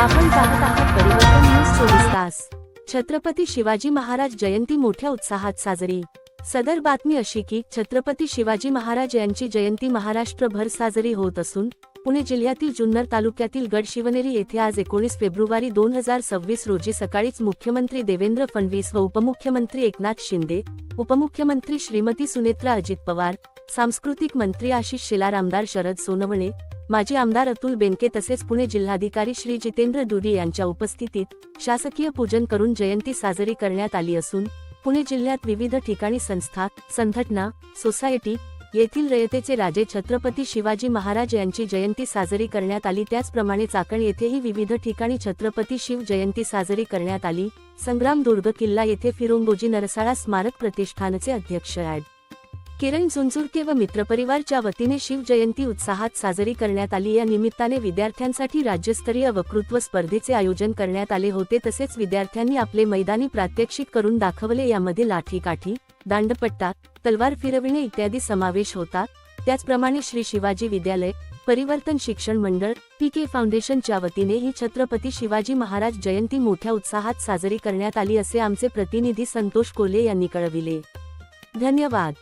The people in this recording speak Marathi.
आपण पाहत आहात परिवर्तन न्यूज चोवीस तास. छत्रपती शिवाजी महाराज जयंती मोठ्या उत्साहात साजरी. सदर बातमी अशी की छत्रपती शिवाजी महाराज यांची जयंती महाराष्ट्रभर साजरी होत असून पुणे जिल्ह्यातील जुन्नर तालुक्यातील गडशिवनेरी येथे आज एकोणीस फेब्रुवारी दोन हजार सव्वीस रोजी सकाळीच मुख्यमंत्री देवेंद्र फडणवीस व उपमुख्यमंत्री एकनाथ शिंदे उपमुख्यमंत्री श्रीमती सुनेत्रा अजित पवार सांस्कृतिक मंत्री आशिष शेलार आमदार शरद सोनवणे माजी आमदार अतुल बेनके तसेच पुणे जिल्हाधिकारी श्री जितेंद्र दुरी यांच्या उपस्थितीत शासकीय पूजन करून जयंती साजरी करण्यात आली असून पुणे जिल्ह्यात विविध ठिकाणी संस्था संघटना सोसायटी येथील रयतेचे राजे छत्रपती शिवाजी महाराज यांची जयंती साजरी करण्यात आली. त्याचप्रमाणे चाकण येथेही विविध ठिकाणी छत्रपती शिव जयंती साजरी करण्यात आली. संग्राम दुर्ग किल्ला येथे फिरोंगोजी नरसाळा स्मारक प्रतिष्ठानचे अध्यक्ष ॲड. किरण झुंझुरके व मित्रपरिवारच्या वतीने शिवजयंती उत्साहात साजरी करण्यात आली. या निमित्ताने विद्यार्थ्यांसाठी राज्यस्तरीय वक्तृत्व स्पर्धेचे आयोजन करण्यात आले होते. तसेच विद्यार्थ्यांनी आपले मैदानी प्रात्यक्षिक करून दाखवले. यामध्ये लाठीकाठी दांडपट्टा तलवार फिरविणे इत्यादी समावेश होता. त्याचप्रमाणे श्री शिवाजी विद्यालय परिवर्तन शिक्षण मंडळ पी के फाउंडेशनच्या वतीने ही छत्रपती शिवाजी महाराज जयंती मोठ्या उत्साहात साजरी करण्यात आली असे आमचे प्रतिनिधी संतोष कोले यांनी कळविले. धन्यवाद.